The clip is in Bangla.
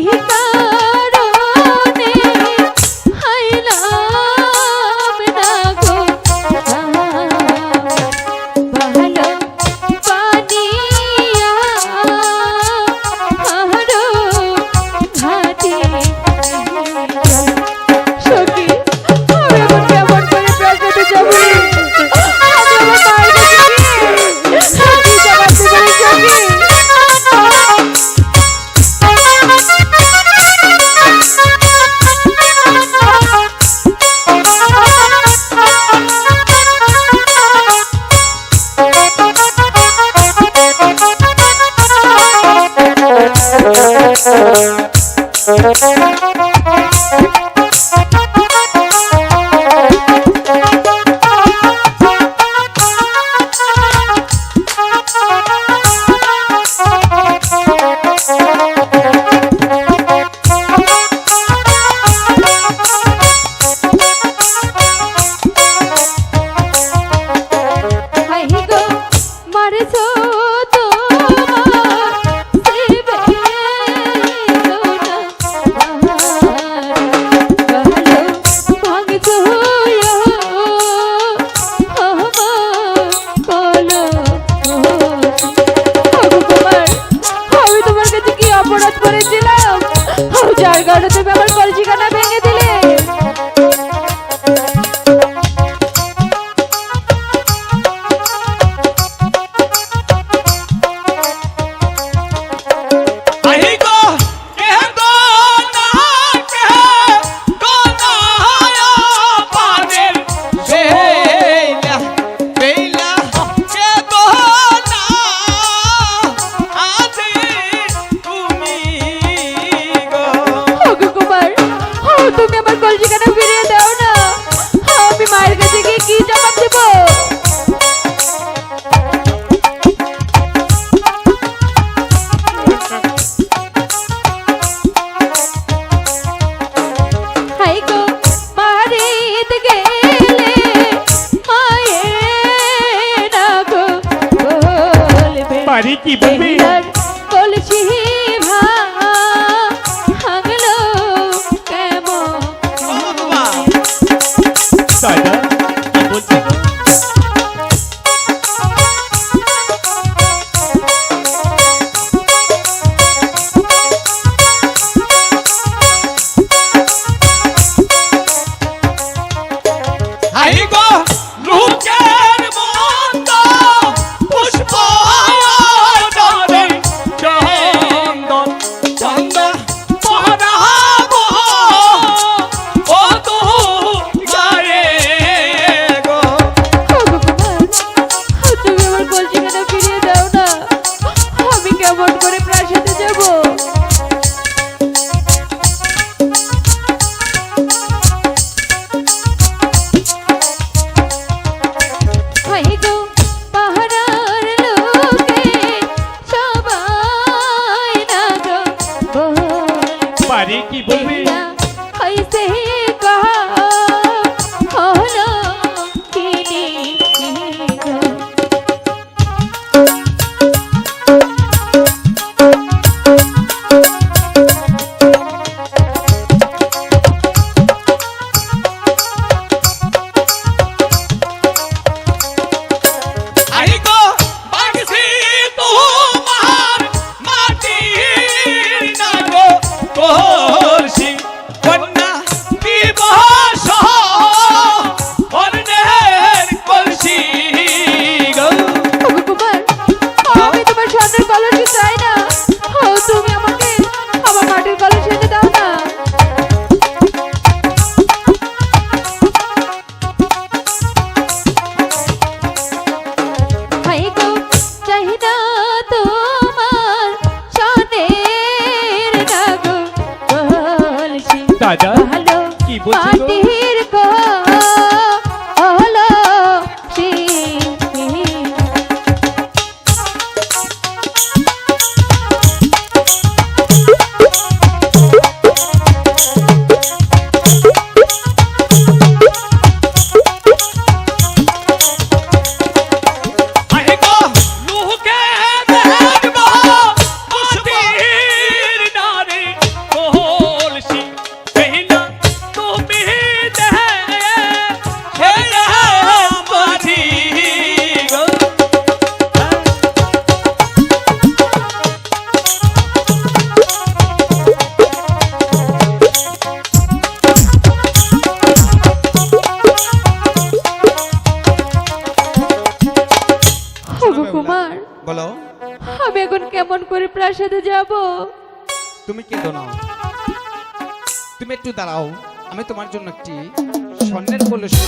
ही পারি কীভাবে কলসি ভাঙলো কেমন? দাদা কি বলছেন কেমন করে প্রাসাদে যাব। কলসি কন্যা বিবাহ সহ অন্যের কলসি আমি তোমার স্বর্ণের কলসি চাই না। তুমি আমাকে আমার মাটির কলসি এনে দাও না। চাহিদা বুঝি ওগো কুমার বলো। আমি এখন কেমন করে প্রাসাদে যাব? তুমি কেঁদো না। তুমি একটু দাঁড়াও। আমি তোমার জন্য একটি স্বর্ণের কলসি